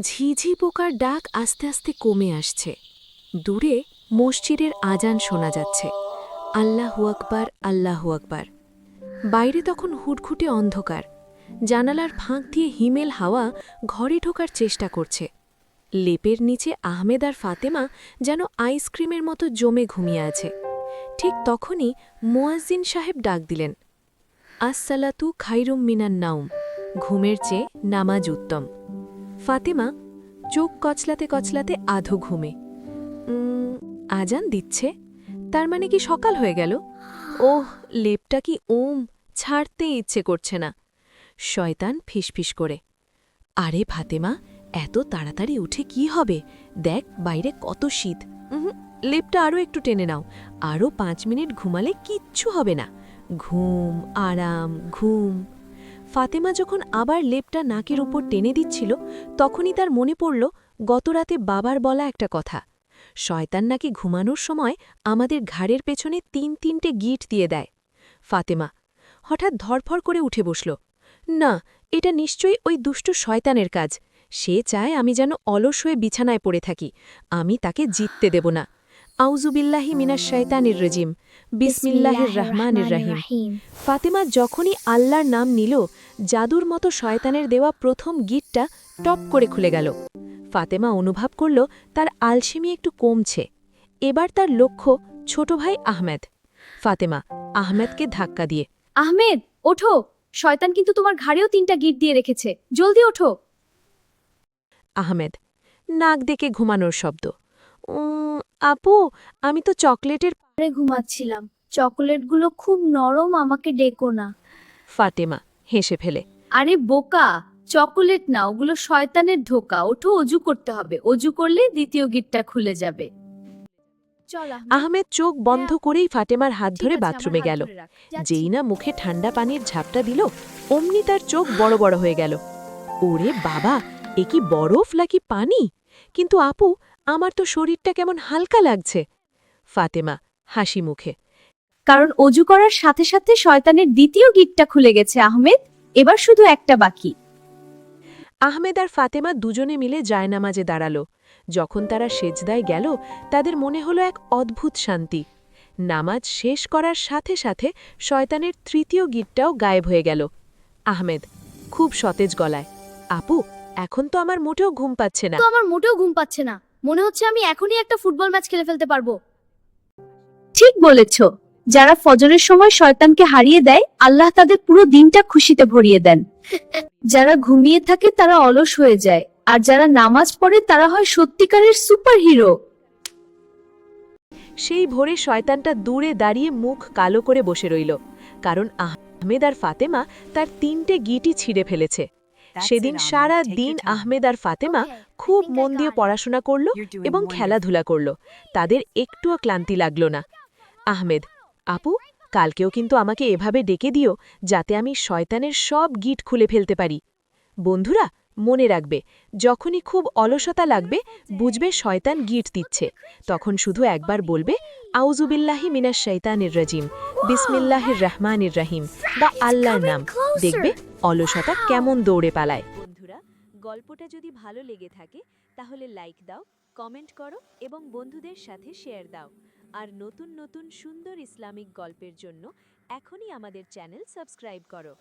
ঝিঝি পোকার ডাক আস্তে আস্তে কমে আসছে। দূরে মসজিদের আজান শোনা যাচ্ছে। আল্লাহু আকবার আল্লাহু আকবার। বাইরে তখন হুটখুটে অন্ধকার। জানালার ফাঁক দিয়ে হিমেল হাওয়া ঘরে ঢোকার চেষ্টা করছে। লেপের নিচে আহমেদ আর ফাতেমা যেন আইসক্রিমের মতো জমে ঘুমিয়ে আছে। ঠিক তখনই মোয়াজ্জিন সাহেব ডাক দিলেন, আসসালাতু খাইরুম মিনান নাউম ঘুমের চেয়ে নামাজ উত্তম। ফাতেমা চোখ কচলাতে কচলাতে আধো ঘুমে। আজান দিচ্ছে। তার মানে কি সকাল হয়ে গেল? ওহ, লেপটা কি ওম ছাড়তে ইচ্ছে করছে না। শয়তান ফিসফিস করে। আরে ফাতেমা, এত তাড়াতাড়ি উঠে কি হবে? দেখ বাইরে কত শীত। লেপটা আরও একটু টেনে নাও। আরও পাঁচ মিনিট ঘুমালে কিচ্ছু হবে না। ঘুম, আরাম, ঘুম। ফাতেমা যখন আবার লেপটা নাকের উপর টেনে দিচ্ছিল, তখনই তার মনে পড়ল, গতরাতে বাবার বলা একটা কথা। শয়তান নাকি ঘুমানোর সময় আমাদের ঘাড়ের পেছনে তিন তিনটে গিট দিয়ে দেয়। ফাতেমা হঠাৎ ধরফর করে উঠে বসল, না, এটা নিশ্চয়ই ওই দুষ্ট শয়তানের কাজ। সে চায় আমি যেন অলস হয়ে বিছানায় পড়ে থাকি। আমি তাকে জিততে দেব না। আউজুবিল্লাহি মিনাশ শয়তানির রজিম। বিসমিল্লাহির রহমানির রহিম। ফাতেমা যখনই আল্লাহর নাম নিল জাদুর মতো শয়তানের দেওয়া প্রথম গিটটা টপ করে খুলে গেল। ফাতেমা অনুভব করল তার আলসেমি একটু কমছে। এবার তার লক্ষ্য ছোট ভাই আহমেদ। ফাতেমা আহমেদকে ধাক্কা দিয়ে আহমেদ ওঠো। শয়তান কিন্তু তোমার ঘাড়েও তিনটা গিট দিয়ে রেখেছে। জলদি ওঠো। আহমেদ নাক ডেকে ঘুমানোর শব্দ। উম, আপু আমি তো চকলেটের আরে ঘুমাচ্ছিলাম। চকোলেটগুলো খুব নরম আমাকে ডেকো না। ফাতেমা হেসে ফেলে। আরে বোকা চকোলেট না ওগুলো শয়তানের ধোকা। ওঠো অজু করতে হবে। অজু করলে দ্বিতীয় গিটটা খুলে যাবে। আহমেদ। চোখ বন্ধ করেই ফাতেমার হাত ধরে বাথরুমে গেল। যেই না মুখে ঠান্ডা পানির ঝাপটা দিল অমনি তার চোখ বড় বড় হয়ে গেল। ওরে বাবা এ কি বরফ নাকি পানি? কিন্তু আপু আমার তো শরীরটা কেমন হালকা লাগছে। ফাতেমা হাসি মুখে। কারণ অজু করার সাথে সাথে শয়তানের দ্বিতীয় গিটটা খুলে গেছে আহমেদ। এবার শুধু একটা বাকি। আহমেদ আর ফাতেমা দুজনে মিলে জায়নামাজে দাঁড়াল। যখন তারা সেজদায় গেল তাদের মনে হলো এক অদ্ভুত শান্তি। নামাজ শেষ করার সাথে সাথে শয়তানের তৃতীয় গিটটাও গায়েব হয়ে গেল। আহমেদ খুব সতেজ গলায় আপু এখন তো আমার মোটেও ঘুম পাচ্ছে না। আমার মোটেও ঘুম পাচ্ছে না। মনে হচ্ছে আমি এখনই একটা ফুটবল ম্যাচ খেলে ফেলতে পারব। ঠিক বলেছ। যারা ফজরের সময় শয়তানকে হারিয়ে দেয় আল্লাহ তাদের পুরো দিনটা খুশিতে ভরিয়ে দেন। যারা ঘুমিয়ে থাকে তারা অলস হয়ে যায়। আর যারা নামাজ পড়ে তারা হয় সত্যিকারের সুপারহিরো। সেই ভোরে শয়তানটা দূরে দাঁড়িয়ে মুখ কালো করে বসে রইল। কারণ আহমেদ আর ফাতেমা তার তিনটে গিটি ছিঁড়ে ফেলেছে। সেদিন সারা দিন আহমেদ আর ফাতেমা খুব মন দিয়ে পড়াশোনা করল এবং খেলাধুলা করল। তাদের একটুও ক্লান্তি লাগল না। আহমেদ আপু কালকেও কিন্তু আমাকে এভাবে ডেকে দিও যাতে আমি শয়তানের সব গিট খুলে ফেলতে পারি। বন্ধুরা মনে রাখবে যখনই খুব অলসতা লাগবে বুঝবে শয়তান গিট দিচ্ছে। তখন শুধু একবার বলবে আউজুবিল্লাহি মিনাশ শৈতানির রাজিম বিসমিল্লাহির রহমানির রহিম বা আল্লাহর নাম। দেখবে অলসতা কেমন দৌড়ে পালায়। বন্ধুরা গল্পটা যদি ভালো লেগে থাকে তাহলে লাইক দাও কমেন্ট করো এবং বন্ধুদের সাথে শেয়ার দাও। আর নতুন নতুন সুন্দর ইসলামিক গল্পের জন্য এখনই আমাদের চ্যানেল সাবস্ক্রাইব করো।